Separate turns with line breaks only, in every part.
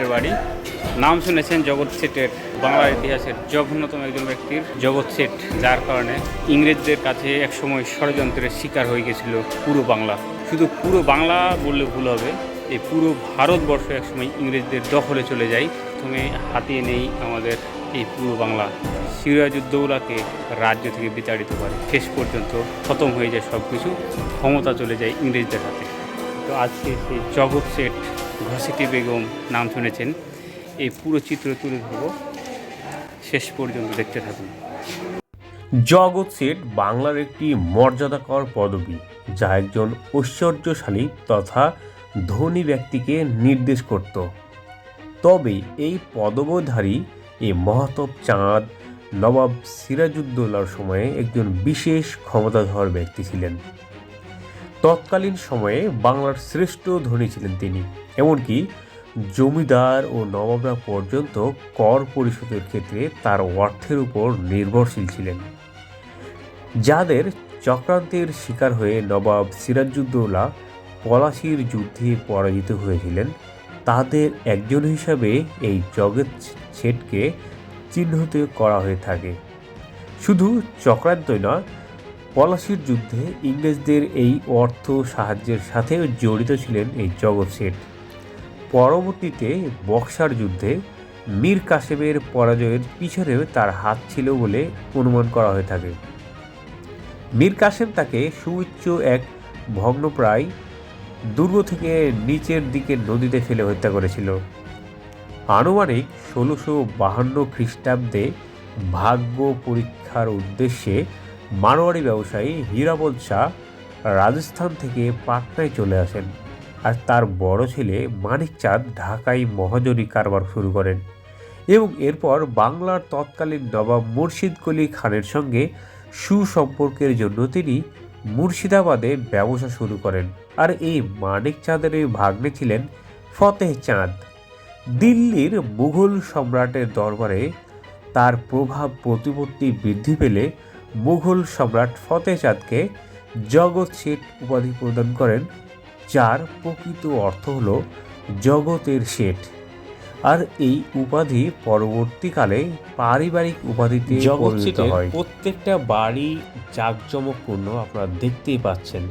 শেঠের বাড়ি। নাম শুনেছেন জগৎ শেঠের বাংলার ইতিহাসের জঘন্যতম একজন ব্যক্তির, জগৎ শেঠ, যার কারণে ইংরেজদের কাছে একসময় ষড়যন্ত্রের শিকার হয়ে গেছিল পুরো বাংলা। শুধু পুরো বাংলা বললে ভুল হবে এই পুরো ভারতবর্ষ একসময় ইংরেজদের দখলে চলে যায়। প্রথমে হাতিয়ে নেই আমাদের এই পুরো বাংলা। সিরাজউদ্দৌলাকে রাজ্য থেকে বিতাড়িত করে। শেষ পর্যন্ত খতম হয়ে যায় সব কিছু ক্ষমতা চলে যায় ইংরেজদের হাতে। তো আজকে সেই জগৎ শেঠ ঘসিটি বেগম নাম শুনেছেন, এই পুরো চিত্র তুলে ধরবো। শেষ পর্যন্ত দেখতে থাকুন।
জগৎ শেঠ বাংলার একটি মর্যাদাকর পদবি, যা একজন ঐশ্বর্যশালী তথা ধনী ব্যক্তিকে নির্দেশ করত। তবে এই পদবধারী, এই মহাতব চাঁদ, নবাব সিরাজউদ্দৌলার সময়ে একজন বিশেষ ক্ষমতাধর ব্যক্তি ছিলেন। তৎকালীন সময়ে বাংলার শ্রেষ্ঠ ধনী ছিলেন তিনি। এমনকি জমিদার ও নবাবরা পর্যন্ত কর পরিশোধের ক্ষেত্রে তার অর্থের উপর নির্ভরশীল ছিলেন। যাদের চক্রান্তের শিকার হয়ে নবাব সিরাজউদ্দৌলা পলাশির যুদ্ধে পরাজিত হয়েছিলেন, তাদের একজন হিসাবে এই জগৎ শেঠকে চিহ্নিত করা হয়ে থাকে। শুধু চক্রান্তই নয়, পলাশির যুদ্ধে ইংরেজদের এই অর্থ সাহায্যের সাথেও জড়িত ছিলেন এই জগৎ শেঠ পরবর্তীতে বক্সার যুদ্ধে মীর কাসেমের পরাজয়ের পিছনেও তার হাত ছিল বলে অনুমান করা হয়ে থাকে। মীর কাসেম তাকে সুউচ্চ এক ভগ্নপ্রায় দুর্গ থেকে নিচের দিকে নদীতে ফেলে হত্যা করেছিল। আনুমানিক ষোলোশো বাহান্ন খ্রিস্টাব্দে ভাগ্য পরীক্ষার উদ্দেশ্যে মারোয়াড়ি ব্যবসায়ী হীরাবদ শাহ রাজস্থান থেকে পাটনায় চলে আসেন। আর তার বড় ছেলে মানিক চাঁদ ঢাকায় মহাজনী কারবার শুরু করেন এবং এরপর বাংলার তৎকালীন নবাব মুর্শিদ কলি খানের সঙ্গে সুসম্পর্কের জন্য তিনি মুর্শিদাবাদে ব্যবসা শুরু করেন। আর এই মানিক চাঁদের ভাগ্নে ছিলেন ফতেহ চাঁদ। দিল্লির মুঘল সম্রাটের দরবারে তার প্রভাব প্রতিপত্তি বৃদ্ধি পেলে মুঘল সম্রাট ফতেহ চাঁদকে জগৎ শেঠ উপাধি প্রদান করেন যার প্রকৃত অর্থ হল জগতের শেঠ। আর এই উপাধি পরবর্তীকালে পারিবারিক উপাধিতে পরিণত হয়। প্রত্যেকটা বাড়ি জাঁকজমকপূর্ণ আপনারা দেখতেই পাচ্ছেন।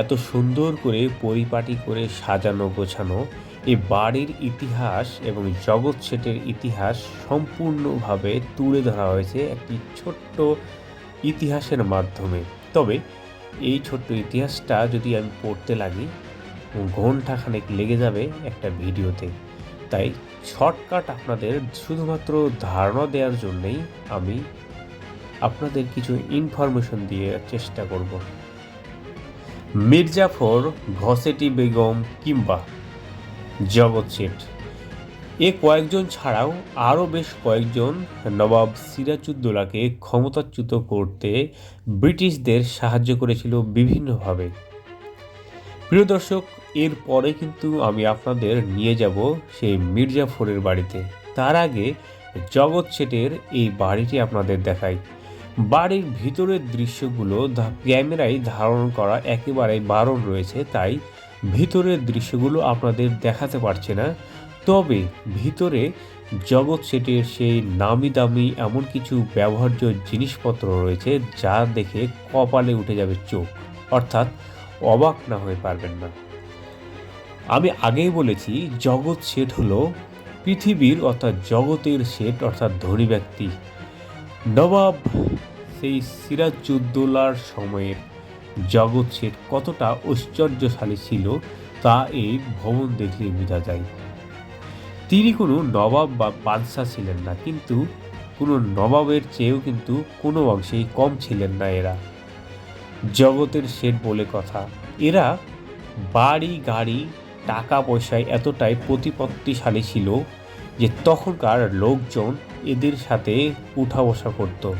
এত সুন্দর করে পরিপাটি করে সাজানো গোছানো এই বাড়ির ইতিহাস এবং জগৎ শেঠের ইতিহাস সম্পূর্ণভাবে তুলে ধরা হয়েছে একটি ছোট্ট ইতিহাসের মাধ্যমে। তবে এই ছোট্ট ইতিহাসটা যদি আমি পড়তে লাগি ঘন্টাখানেক লেগে যাবে একটা ভিডিওতে। তাই শর্টকাট আপনাদের শুধুমাত্র ধারণা দেওয়ার জন্যেই আমি আপনাদের কিছু ইনফরমেশন দিয়ে চেষ্টা করব। মির্জাফর ঘসেটি বেগম কিংবা জগৎ শেঠ। এ কয়েকজন ছাড়াও আরও বেশ কয়েকজন নবাব সিরাজউদ্দৌলাকে ক্ষমতাচ্যুত করতে ব্রিটিশদের সাহায্য করেছিল বিভিন্নভাবে। প্রিয় দর্শক এরপরে কিন্তু আমি আপনাদের নিয়ে যাব সেই মির্জাফরের বাড়িতে। তার আগে জগৎ শেঠের এই বাড়িটি আপনাদের দেখাই। বাড়ির ভিতরের দৃশ্যগুলো ক্যামেরায় ধারণ করা একেবারেই বারণ রয়েছে, তাই ভিতরের দৃশ্যগুলো আপনাদের দেখাতে পারছে না। তবে ভিতরে জগৎ শেঠের সেই নামি দামি এমন কিছু ব্যবহার্য জিনিসপত্র রয়েছে, যা দেখে কপালে উঠে যাবে চোখ। অর্থাৎ অবাক না হয়ে পারবেন না। আমি আগেই বলেছি, জগৎ শেঠ হলো পৃথিবীর, অর্থাৎ জগতের শেঠ, অর্থাৎ ধনী ব্যক্তি। নবাব সেই সিরাজউদ্দৌলার সময়ের জগৎ শেঠ কতটা ঐশ্বর্যশালী ছিল, তা এই ভবন দেখলে বোঝা যায়। তিনি কোনো নবাব বা বাদশাহ ছিলেন না, কিন্তু কোনো নবাবের চেয়েও কিন্তু কোনো অংশেই কম ছিলেন না এরা। জগতের শেঠ বলে কথা। এরা বাড়ি, গাড়ি টাকা পয়সায় এতটাই প্রতিপত্তিশালী ছিল যে তখনকার লোকজন এদের সাথে উঠা বসা করত।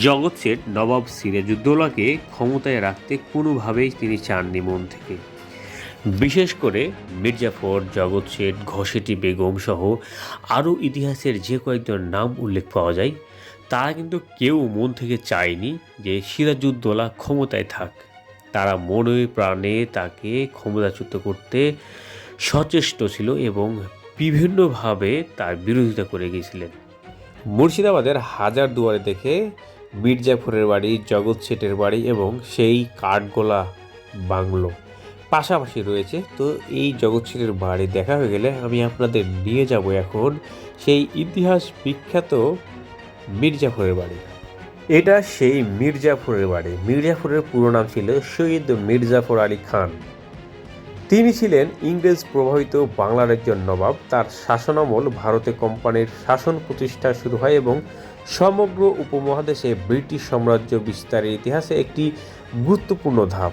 জগৎ শেঠ নবাব সিরাজউদ্দৌলাকে ক্ষমতায় রাখতে কোনোভাবেই তিনি চাননি মন থেকে। বিশেষ করে মির্জাফর, জগৎ শেঠ ঘসেটি বেগম সহ আরও ইতিহাসের যে কয়েকজন নাম উল্লেখ পাওয়া যায় তারা কিন্তু কেউ মন থেকে চায়নি যে সিরাজউদ্দৌলা ক্ষমতায় থাক। তারা মনে প্রাণে তাকে ক্ষমতাচ্যুত করতে সচেষ্ট ছিল এবং বিভিন্নভাবে তার বিরোধিতা করে গিয়েছিলেন। মুর্শিদাবাদের হাজার দুয়ারে দেখে মির্জাফরের বাড়ি, জগৎ শেঠের বাড়ি এবং সেই কাঠগোলা বাংলো পাশাপাশি রয়েছে। তো এই জগৎ শেঠের বাড়ি দেখা হয়ে গেলে আমি আপনাদের নিয়ে যাব এখন সেই ইতিহাস বিখ্যাত মির্জাফরের বাড়ি। এটা সেই মির্জাফরের বাড়ি। মির্জাফরের পুরো নাম ছিল শহীদ মির্জাফর আলী খান। তিনি ছিলেন ইংরেজ প্রভাবিত বাংলার একজন নবাব। তার শাসনামল ভারতে কোম্পানির শাসন প্রতিষ্ঠা শুরু হয় এবং সমগ্র উপমহাদেশে ব্রিটিশ সাম্রাজ্য বিস্তারের ইতিহাসে একটি গুরুত্বপূর্ণ ধাপ।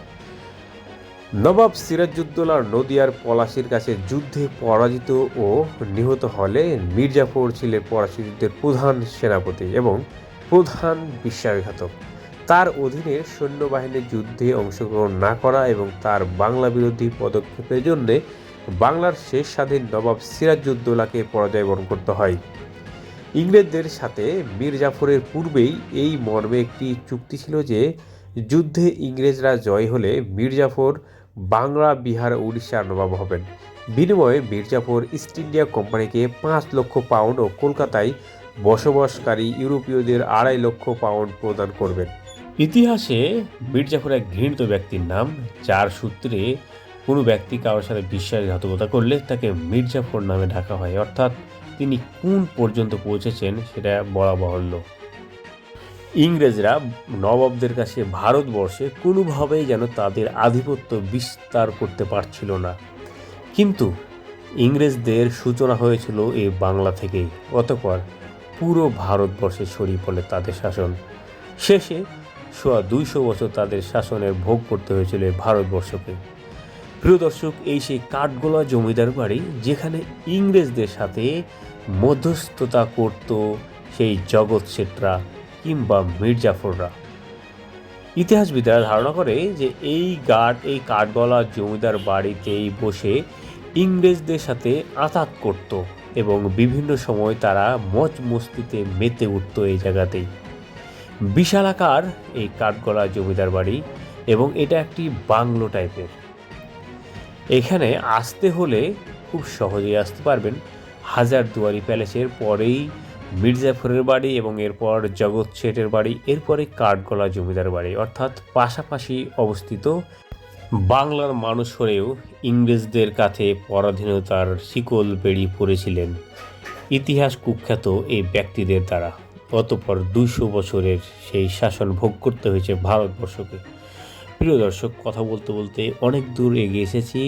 নবাব সিরাজউদ্দৌলার নদিয়ার পলাশির কাছে যুদ্ধে পরাজিত ও নিহত হলে মির্জাফর ছিলেন পলাশি যুদ্ধের প্রধান সেনাপতি এবং প্রধান বিশ্বাসঘাতক। তার অধীনে সৈন্যবাহিনীর যুদ্ধে অংশগ্রহণ না করা এবং তার বাংলা বিরোধী পদক্ষেপের জন্য বাংলার শেষ স্বাধীন নবাব সিরাজউদ্দৌলাকে পরাজয় বরণ করতে হয়। ইংরেজদের সাথে মীর জাফরের পূর্বেই এই মর্মে একটি চুক্তি ছিল যে, যুদ্ধে ইংরেজরা জয় হলে মীর জাফর বাংলা, বিহার উড়িষ্যার নবাব হবেন। বিনিময়ে মীর জাফর ইস্ট ইন্ডিয়া কোম্পানিকে পাঁচ লক্ষ পাউন্ড ও কলকাতায় বসবাসকারী ইউরোপীয়দের আড়াই লক্ষ পাউন্ড প্রদান করবেন। ইতিহাসে মির্জাফর এক ঘৃণিত ব্যক্তির নাম, যার সূত্রে কোনো ব্যক্তি কারোর সাথে বিশ্বাসঘাতকতা করলে তাকে মির্জাফর নামে ডাকা হয়। অর্থাৎ তিনি কোন পর্যন্ত পৌঁছেছেন সেটা বলা বাহুল্য ইংরেজরা নবাবদের কাছে ভারতবর্ষে কোনোভাবেই যেন তাদের আধিপত্য বিস্তার করতে পারছিল না। কিন্তু ইংরেজদের সূচনা হয়েছিল এই বাংলা থেকেই। অতপর পুরো ভারতবর্ষে ছড়িয়ে পড়ে তাদের শাসন। শেষে সোয়া দুইশো বছর তাদের শাসনের ভোগ করতে হয়েছিল ভারতবর্ষকে। প্রিয় দর্শক, এই সেই কাঠগোলা জমিদার বাড়ি যেখানে ইংরেজদের সাথে মধ্যস্থতা করত সেই জগৎ শেঠরা কিংবা মির্জাফররা। ইতিহাসবিদরা ধারণা করে যে এই গাঢ় এই কাঠগলা জমিদার বাড়িতেই বসে ইংরেজদের সাথে আঘাত করত এবং বিভিন্ন সময় তারা মজ মস্তিতে মেতে উঠত এই জায়গাতেই। বিশালাকার এই কাঠগলা জমিদার বাড়ি এবং এটা একটি বাংলো টাইপের। এখানে আসতে হলে খুব সহজেই আসতে পারবেন। হাজার দুয়ারি প্যালেসের পরেই মির্জাফরের বাড়ি এবং এরপর জগৎ শেঠের বাড়ি, এরপরে কাঠগোলা জমিদার বাড়ি। অর্থাৎ পাশাপাশি অবস্থিত বাংলার মানুষ হলেও ইংরেজদের কাছে পরাধীনতার শিকল বেরিয়ে পড়েছিলেন ইতিহাস কুখ্যাত এই ব্যক্তিদের দ্বারা। অতপর দুইশো বছরের সেই শাসন ভোগ করতে হয়েছে ভারতবর্ষকে। প্রিয় দর্শক, কথা বলতে বলতে অনেক দূর এগিয়ে এসেছি।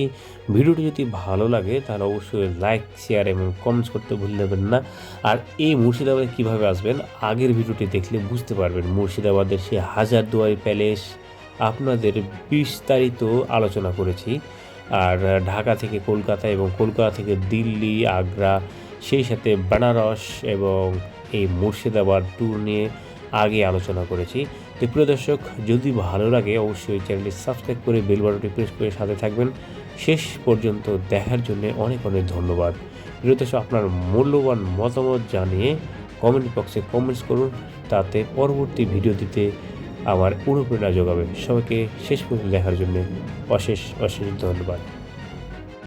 ভিডিওটি যদি ভালো লাগে, তাহলে অবশ্যই লাইক শেয়ার এবং কমেন্টস করতে ভুলে দেবেন না। আর এই মুর্শিদাবাদে কীভাবে আসবেন, আগের ভিডিওটি দেখলে বুঝতে পারবেন। মুর্শিদাবাদের সে হাজার দুয়ারি প্যালেস আপনাদের বিস্তারিত আলোচনা করেছি। আর ঢাকা থেকে কলকাতা এবং কলকাতা থেকে দিল্লি, আগ্রা, সেই সাথে বেনারস এবং এই মুর্শিদাবাদ ট্যুর নিয়ে আগে আলোচনা করেছি। তো প্রিয় দর্শক, যদি ভালো লাগে, অবশ্যই চ্যানেলটি সাবস্ক্রাইব করে বেল বাটনটি প্রেস করে সাথে থাকবেন। শেষ পর্যন্ত দেখার জন্য অনেক অনেক ধন্যবাদ। প্রিয় দর্শক, আপনার মূল্যবান মতামত জানিয়ে কমেন্ট বক্সে কমেন্টস করুন, তাতে পরবর্তী ভিডিও দিতে আমার অনুপ্রেরণা যোগাবে। সবাইকে শেষ পর্যন্ত দেখার জন্য অশেষ অশেষ ধন্যবাদ।